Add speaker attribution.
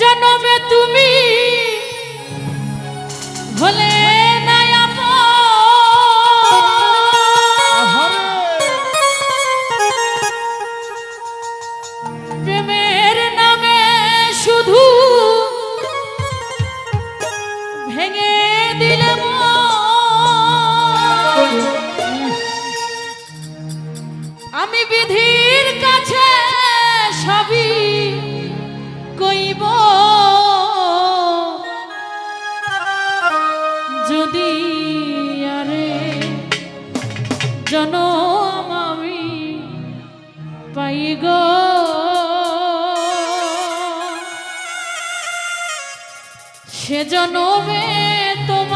Speaker 1: জন্মে তুমি হলে সে জনমে তোমাকে